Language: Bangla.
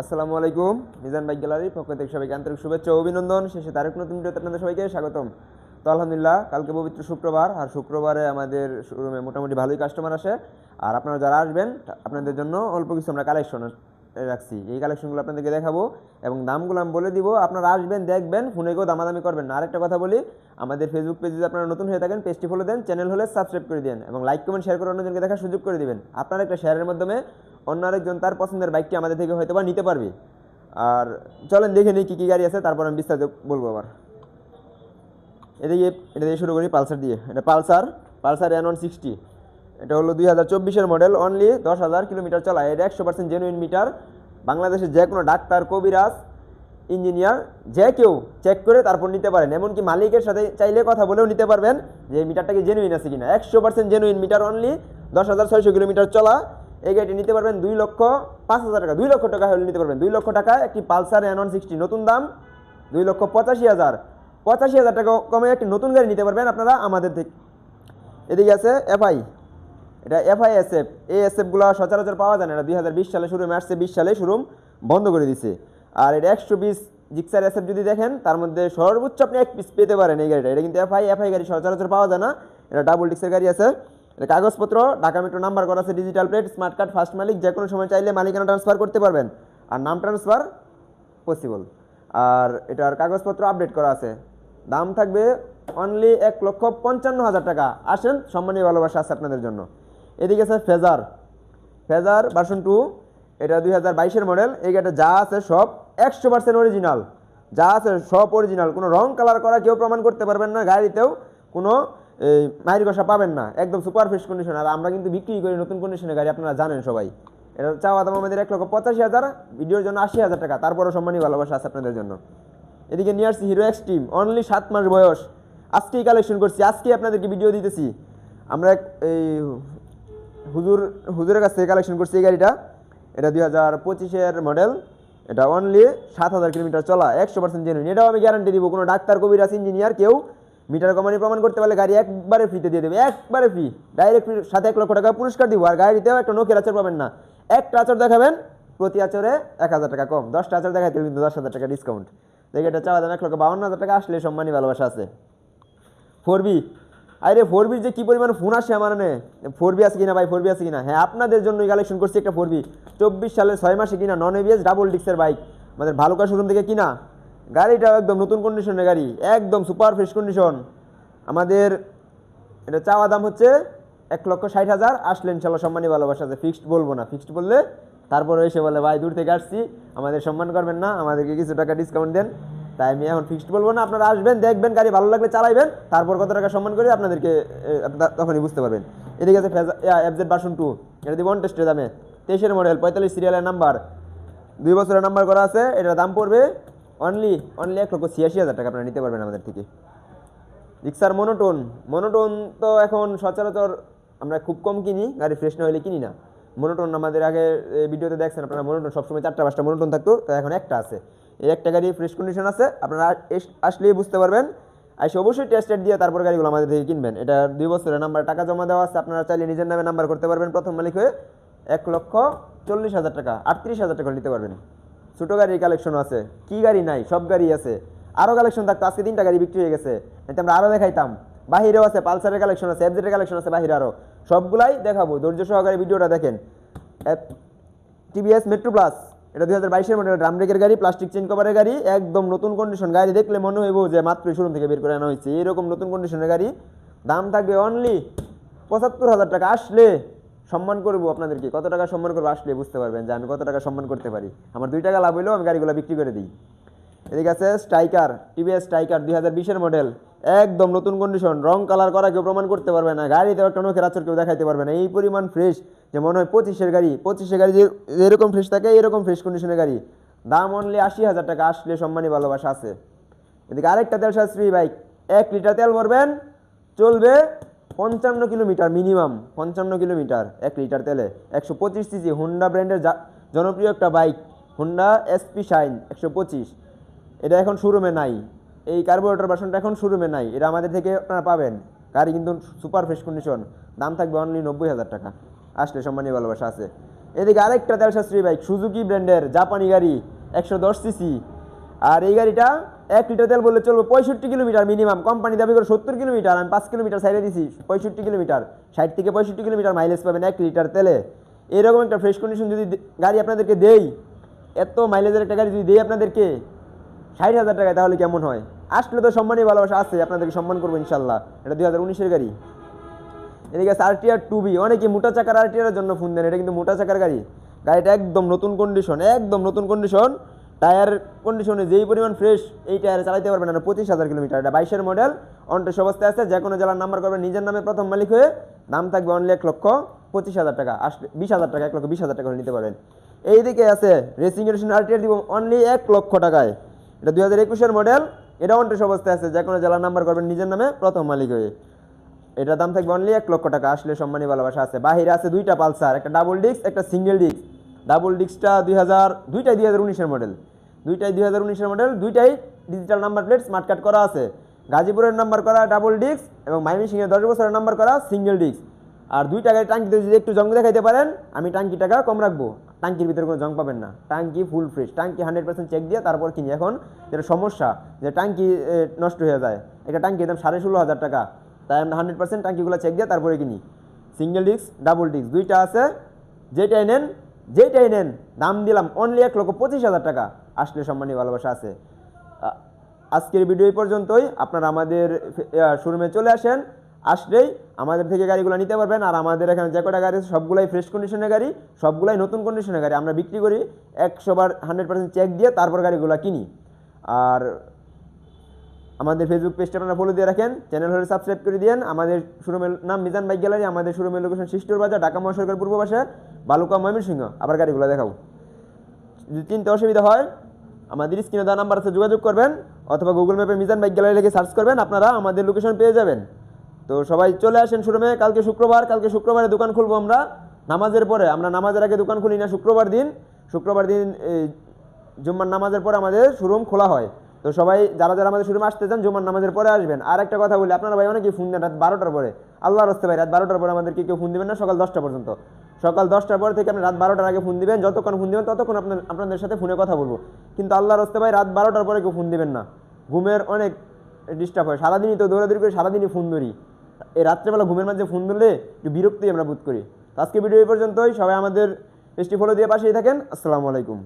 আসসালামু আলাইকুম। মিজান বাইক গ্যালারি পক্ষ থেকে সবাইকে আন্তরিক শুভেচ্ছা অভিনন্দন। শেষে তারেক নতুন ভিডিওতে আপনাদের সবাইকে স্বাগতম। তো আলহামদুলিল্লাহ, কালকে পবিত্র শুক্রবার, আর শুক্রবারে আমাদের শোরুমে মোটামুটি ভালোই কাস্টমার আসে। আর আপনারা যারা আসবেন, আপনাদের জন্য অল্প কিছু আমরা কালেকশন রাখছি। এই কালেকশনগুলো আপনাদেরকে দেখাবো এবং দামগুলো আমি বলে দিব। আপনারা আসবেন, দেখবেন ফোনে কেউ দামাদামি করবেন আরেকটা কথা বলি, আমাদের ফেসবুক পেজে যদি আপনারা নতুন হয়ে থাকেন পেজটি ফলো দেন চ্যানেল হলে সাবস্ক্রাইব করে দেন এবং লাইক কমেন্ট শেয়ার করে অন্যজনকে দেখার সুযোগ করে দিবেন। আপনার একটা শেয়ারের মাধ্যমে অন্য আরেকজন তার পছন্দের বাইকটি আমাদের থেকে হয়তো বা নিতে পারবে। আর চলেন, দেখে নিই কী কী গাড়ি আছে, তারপর আমি বিস্তারিত বলব আবার। এটা এদিকে, এটা দিয়ে শুরু করি পালসার দিয়ে। এটা Pulsar Pulsar N one sixty এটা হলো দুই হাজার চব্বিশের মডেল অনলি দশ হাজার কিলোমিটার চলা। এটা একশো পার্সেন্ট জেনুইন মিটার বাংলাদেশের যে কোনো ডাক্তার, কবিরাজ, ইঞ্জিনিয়ার, যে কেউ চেক করে তারপর নিতে পারেন। এমনকি মালিকের সাথে চাইলে কথা বলেও নিতে পারবেন যে এই মিটারটা কি জেনুইন আছে কিনা। একশো পার্সেন্ট জেনুইন মিটার অনলি দশ হাজার ছয়শো কিলোমিটার চলা। এই গাড়িটি নিতে পারবেন দুই লক্ষ পাঁচ হাজার টাকা। দুই লক্ষ টাকা হলে নিতে পারবেন। দুই লক্ষ টাকা একটি পালসার ওয়ান সিক্সটি নতুন দাম। দুই লক্ষ পঁচাশি হাজার। পঁচাশি হাজার টাকা কমে একটি নতুন গাড়ি নিতে পারবেন আপনারা আমাদের থেকে। এদিকে আছে এফআই এটা এফআই এসএফ এই এসএফগুলো সচরাচর পাওয়া যায় না। এটা দুই হাজার বিশ সালে শুরু আসছে বিশ সালে শোরুম বন্ধ করে দিছে। আর এটা একশো বিশ জিক্সার এসএফ যদি দেখেন, তার মধ্যে সর্বোচ্চ আপনি এক পিস পেতে পারেন এই গাড়িটা। এটা কিন্তু এফআই এফআই গাড়ি সচরাচর পাওয়া যায় না। এটা ডাবল ডিক্সের গাড়ি আছে। এটা কাগজপত্র, ঢাকা মেট্রো নাম্বার করা আছে digital plate smart card first মালিক, যে কোনো সময় চাইলে মালিকানা ট্রান্সফার করতে পারবেন। আর নাম ট্রান্সফার পসিবল আর এটার কাগজপত্র আপডেট করা আছে। দাম থাকবে অনলি এক লক্ষ পঞ্চান্ন হাজার টাকা। আসেন, সম্মানীয় ভালোবাসা আছে আপনাদের জন্য। এদিকে আছে ফেজার। ফেজার ভার্সন টু এটা দুই হাজার বাইশের মডেল এই গাড়িটা যা আছে সব একশো পার্সেন্ট অরিজিনাল যা আছে সব অরিজিনাল কোনো রং কালার করা কেউ প্রমাণ করতে পারবেন না, গাড়িতেও কোনো এই মায়ের কষা পাবেন না। একদম সুপার ফ্রেশ কন্ডিশন আর আমরা কিন্তু বিক্রি করি নতুন কন্ডিশনে গাড়ি, আপনারা জানেন সবাই। এটা চাওয়া দাম আমাদের এক লক্ষ পঁচাশি হাজার, ভিডিওর জন্য আশি হাজার টাকা। তারপরও সম্মানী ভালোবাসা আছে আপনাদের জন্য। এদিকে নিয়ে আসছি হিরো এক্স টিম অনলি সাত মাস বয়স। আজকেই কালেকশন করছি, আজকেই আপনাদেরকে ভিডিও দিতেছি। আমরা এই হুজুর, হুজুরের কাছ থেকে কালেকশন করছি এই গাড়িটা। এটা দুই হাজার পঁচিশের মডেল এটা অনলি সাত হাজার কিলোমিটার চলা, একশো পার্সেন্ট জেনুইন এটাও আমি গ্যারান্টি দিব, কোনো ডাক্তার, কবিরাজ ইঞ্জিনিয়ার কেউ মিটার কোম্পানি প্রমাণ করতে পারলে গাড়ি একবারে ফ্রিতে দিয়ে দেবে, একবারে ফ্রি ডাইরেক্ট সাথে এক লক্ষ টাকা পুরস্কার দিব, আর গাড়িতেও একটা নোকের আচার পাবেন না। একটা আচার দেখাবেন, প্রতি আচরে এক হাজার টাকা কম। দশটা আচার দেখাইতে হবে কিন্তু দশ হাজার টাকা ডিসকাউন্ট দেখে এটা চাওয়া দাম এক লক্ষ বাউন্ন হাজার টাকা, আসলে সম্মানী ভালোবাসা আছে। ফোর বি আরে ফোর বির যে কি পরিমাণ ফোন আসে আমার নে ফোর বি আছে কিনা ভাই? ফোর বি আছে কিনা? হ্যাঁ আপনাদের জন্যই কালেকশন করছি একটা ফোর বি চব্বিশ সালে ছয় মাসে কিনা? নন এবিএস ডাবল ডিক্সের বাইক আমাদের ভালো ভালুকা শোরুম থেকে কিনা? গাড়িটাও একদম নতুন কন্ডিশনের গাড়ি। একদম সুপার ফ্রেশ কন্ডিশন আমাদের এটা চাওয়া দাম হচ্ছে এক লক্ষ ষাট হাজার। আসলে ইনশাল্লাহ সম্মানী ভালোবাসা আছে। ফিক্সড বলব না। ফিক্সড বললে তারপরে এসে বলে, ভাই, দূর থেকে আসছি। আমাদের সম্মান করবেন না। আমাদেরকে কিছু টাকা ডিসকাউন্ট দেন। তাই আমি এখন ফিক্সড বলব না, আপনারা আসবেন, দেখবেন, গাড়ি ভালো লাগলে চালাইবেন, তারপর কত টাকা সম্মান করে আপনাদেরকে তখনই বুঝতে পারবেন। এদিকে আছে এফজেড বাসন টু এটা দিব টেস্টের দামে। তেইশের মডেল পঁয়তাল্লিশ সিরিয়ালের নাম্বার দুই বছরের নাম্বার করা আছে, এটার দাম পড়বে অনলি অনলি এক লক্ষ ছিয়াশি হাজার টাকা আপনারা নিতে পারবেন আমাদের থেকে। রিক্সার মনোটোন মনোটোন তো এখন সচরাচর আমরা খুব কম কিনি, গাড়ি ফ্রেশ না হলে কিনি না। মনোটোন আমাদের আগে ভিডিওতে দেখছেন আপনারা মনোটোন সবসময় চারটা পাঁচটা মনোটোন থাকতো, তো এখন একটা আছে। এই একটা গাড়ি ফ্রেশ কন্ডিশন আছে, আপনারা আসলেই বুঝতে পারবেন। এসে অবশ্যই টেস্টেড দিয়ে তারপর গাড়িগুলো আমাদের থেকে কিনবেন। এটা দুই বছরের নাম্বার টাকা জমা দেওয়া আছে, আপনারা চাইলে নিজের নামে নাম্বার করতে পারবেন। প্রথম মালিক হয়ে এক লক্ষ চল্লিশ হাজার টাকা, আটত্রিশ হাজার টাকা নিতে পারবেন। ছোটো গাড়ির কালেকশন আছে, কি গাড়ি নাই, সব গাড়ি আছে। আরও কালেকশন থাকতো, আজকে তিনটা গাড়ি বিক্রি হয়ে গেছে। এতে আমরা আরও দেখাইতাম। বাহিরেও আছে, পালসারের কালেকশন আছে এফজেডের কালেকশন আছে, বাহিরে আরও সবগুলাই দেখাবো, ধৈর্য সহকারে ভিডিওটা দেখেন। টিভিএস মেট্রো প্লাস এটা দুই হাজার বাইশের মডেল ড্রাম ব্রেকের গাড়ি প্লাস্টিক চেন কভারের গাড়ি, একদম নতুন কন্ডিশন গাড়ি দেখলে মনে হইব যে মাত্রই শোরুম থেকে বের করে আনা হয়েছে। এরকম নতুন কন্ডিশনের গাড়ি, দাম থাকবে অনলি পঁচাত্তর হাজার টাকা। আসলে সম্মান করব আপনাদেরকে, কত টাকা সম্মান করব আসলে বুঝতে পারবেন যে আমি কত টাকা সম্মান করতে পারি। আমার দুই টাকা লাভ হইলেও আমি গাড়িগুলো বিক্রি করে দিই। এদিকে আছে স্ট্রাইকার টিভিএস স্ট্রাইকার দুই হাজার বিশের মডেল একদম নতুন কন্ডিশন রং কালার করা কেউ প্রমাণ করতে পারবে না গাড়িতে একটা নখের আচর কেউ দেখাইতে পারবে না, এই পরিমাণ ফ্রেশ যে মনে হয় পঁচিশের গাড়ি পঁচিশের গাড়ি যেরকম ফ্রেশ থাকে, এরকম ফ্রেশ কন্ডিশনের গাড়ি। দাম অনলি আশি হাজার টাকা, আসলে সম্মানী ভালোবাসা আছে। এদিকে আরেকটা তেল সাশ্রয়ী বাইক এক লিটার তেল ভরবেন, চলবে পঞ্চান্ন কিলোমিটার মিনিমাম পঞ্চান্ন কিলোমিটার এক লিটার তেলে। একশো পঁচিশ সিসি হুন্ডা ব্র্যান্ডের জনপ্রিয় একটা বাইক হুন্ডা এসপি শাইন একশো পঁচিশ। এটা এখন শোরুমে নাই। এই কার্বোরেটর বাসনটা এখন শোরুমে নাই, এটা আমাদের থেকে আপনারা পাবেন। গাড়ি কিন্তু সুপার ফ্রেশ কন্ডিশন দাম থাকবে অনলি নব্বই হাজার টাকা। আসলে সম্মানীয় ভালোবাসা আছে। এদিকে আরেকটা তেল সাশ্রয়ী বাইক সুজুকি ব্র্যান্ডের জাপানি গাড়ি, একশো দশ সিসি আর এই গাড়িটা এক লিটার তেল বললে চলবে পঁয়ষট্টি কিলোমিটার মিনিমাম কোম্পানি দাবি করে সত্তর কিলোমিটার, আমি পাঁচ কিলোমিটার সাইডে দিছি, পঁয়ষট্টি কিলোমিটার। ষাট থেকে পঁয়ষট্টি কিলোমিটার মাইলেজ পাবেন এক লিটার তেলে। এরকম একটা ফ্রেশ কন্ডিশন যদি গাড়ি আপনাদেরকে দেই, এত মাইলেজের একটা গাড়ি যদি দেই আপনাদেরকে, ষাট হাজার টাকায় তাহলে কেমন হয়? আসলে তো সম্মানই ভালোবাসা আছে, আপনাদেরকে সম্মান করব ইনশাল্লাহ। এটা দুই হাজার উনিশের গাড়ি। এদিকে আছে আরটিআর টু বি, অনেকে মোটা চাকার আরটিআর জন্য ফোন দেন, এটা কিন্তু মোটা চাকার গাড়ি। গাড়িটা একদম নতুন কন্ডিশন একদম নতুন কন্ডিশন টায়ার কন্ডিশনে যেই পরিমাণ ফ্রেশ এই টায়ারে চালাতে পারবেন না পঁচিশ হাজার কিলোমিটার এটা বাইশের মডেল অনটেস অবস্থায় আছে, যে কোনো জেলার নাম্বার করবেন, নিজের নামে প্রথম মালিক হয়ে দাম থাকবে অনলি এক লক্ষ পঁচিশ হাজার টাকা। আসলে বিশ হাজার টাকা, এক লক্ষ বিশ হাজার টাকা নিতে পারেন। এইদিকে আছে রেসিং এডিশন আরটিআর দিব অনলি এক লক্ষ টাকায়। এটা দুই হাজার একুশের মডেল এটা অনটেস অবস্থায় আছে, যে কোনো জেলার নাম্বার করবেন নিজের নামে প্রথম মালিক হয়ে। এটার দাম থাকবে অনলি এক লক্ষ টাকা, আসলে সম্মানী ভালোবাসা আছে। বাহিরে আছে দুইটা পালসার, একটা ডাবল ডিস্ক একটা সিঙ্গেল ডিস্ক ডাবল ডিস্কটা দুই হাজার দুইটাই দুই হাজার মডেল দুইটাই দুই হাজার উনিশের মডেল দুইটাই digital number plate smart card করা আছে। গাজীপুরের নাম্বার করা ডাবল ডিস্ক এবং মাইমিসিংয়ের দশ বছরের নাম্বার করা সিঙ্গেল ডিস্ক আর দুই টাকায় টাঙ্কিতে যদি একটু জং দেখাইতে পারেন, আমি টাঙ্কি টাকা কম রাখব। টাঙ্কির ভিতরে কোনো জং পাবেন না। টাঙ্কি ফুল ফ্রেশ টাঙ্কি হান্ড্রেড পার্সেন্ট চেক দিয়ে তারপর কিনি। এখন যেটা সমস্যা, যে টাঙ্কি নষ্ট হয়ে যায়। একটা টাঙ্কি দাম সাড়ে ষোলো হাজার টাকা। তাই আমরা হান্ড্রেড পার্সেন্ট টাঙ্কিগুলো চেক দিয়ে তারপরে কিনি। সিঙ্গেল ডিস্ক ডাবল ডিস্ক দুইটা আছে। যেটাই নেন যেটাই নেন, দাম দিলাম অনলি এক লক্ষ পঁচিশ হাজার টাকা। আসলে সম্মানী ভালোবাসা আছে। আজকের ভিডিও পর্যন্তই। আপনারা আমাদের শোরুমে চলে আসেন। আসলেই আমাদের থেকে গাড়িগুলো নিতে পারবেন আর আমাদের এখানে যে কটা গাড়ি সবগুলাই ফ্রেশ কন্ডিশনের গাড়ি, সবগুলাই নতুন কন্ডিশনের গাড়ি। আমরা বিক্রি করি একশো বার হান্ড্রেড পার্সেন্ট চেক দিয়ে তারপর গাড়িগুলো কিনি। আর আমাদের ফেসবুক পেজটা আপনারা ফলো দিয়ে রাখেন চ্যানেল হলে সাবস্ক্রাইব করে দিন আমাদের শোরুমের নাম মিজান বাইক গ্যালারি, আমাদের শোরুমের লোকেশন শিষ্টর বাজার, ঢাকা মহাসড়কের পূর্ব পাশে, বালুকা, ময়মনসিংহ। আবার গাড়িগুলো দেখাও যদি চিনতে অসুবিধা হয়, আমাদের স্ক্রিনে দেওয়া নাম্বার আছে, যোগাযোগ করবেন, অথবা গুগল ম্যাপে মিজান বাইক গ্যালারি লিখে সার্চ করবেন, আপনারা আমাদের লোকেশন পেয়ে যাবেন। তো সবাই চলে আসেন শোরুমে, কালকে শুক্রবার, কালকে শুক্রবারে দোকান খুলবো আমরা। নামাজের পরে, আমরা নামাজের আগে দোকান খুলি না, শুক্রবার দিন। শুক্রবার দিন জুম্মার নামাজের পরে আমাদের শোরুম খোলা হয়। তো সবাই, যারা যারা আমাদের শোরুমে আসতে চান, জুম্মার নামাজের পরে আসবেন। আর একটা কথা বলি, আপনারা ভাই অনেকেই ফোন দেন রাত বারোটার পরে। আল্লাহ রস্তে ভাই, রাত বারোটার পরে আমাদেরকে কেউ ফোন দিবেন না, সকাল দশটা পর্যন্ত। সকাল দশটার পর থেকে আপনি রাত বারোটার আগে ফোন দিবেন, যতক্ষণ ফোন দিবেন, ততক্ষণ আপনার, আপনাদের সাথে ফোনে কথা বলব। কিন্তু আল্লাহ রস্তে ভাই, রাত বারোটার পরে কেউ ফোন দিবেন না। ঘুমের অনেক ডিস্টার্ব হয়। সারাদিনই তো দৌড়াদৌড়ি করে সারাদিনই ফোন ধরি। এই রাত্রেবেলা ঘুমের মাঝে ফোন ধরলে একটু বিরক্তি আমরা বোধ করি। আজকে ভিডিও এই পর্যন্তই। সবাই আমাদের পেজটি ফলো দিয়ে পাশেই থাকেন। আসসালামু আলাইকুম।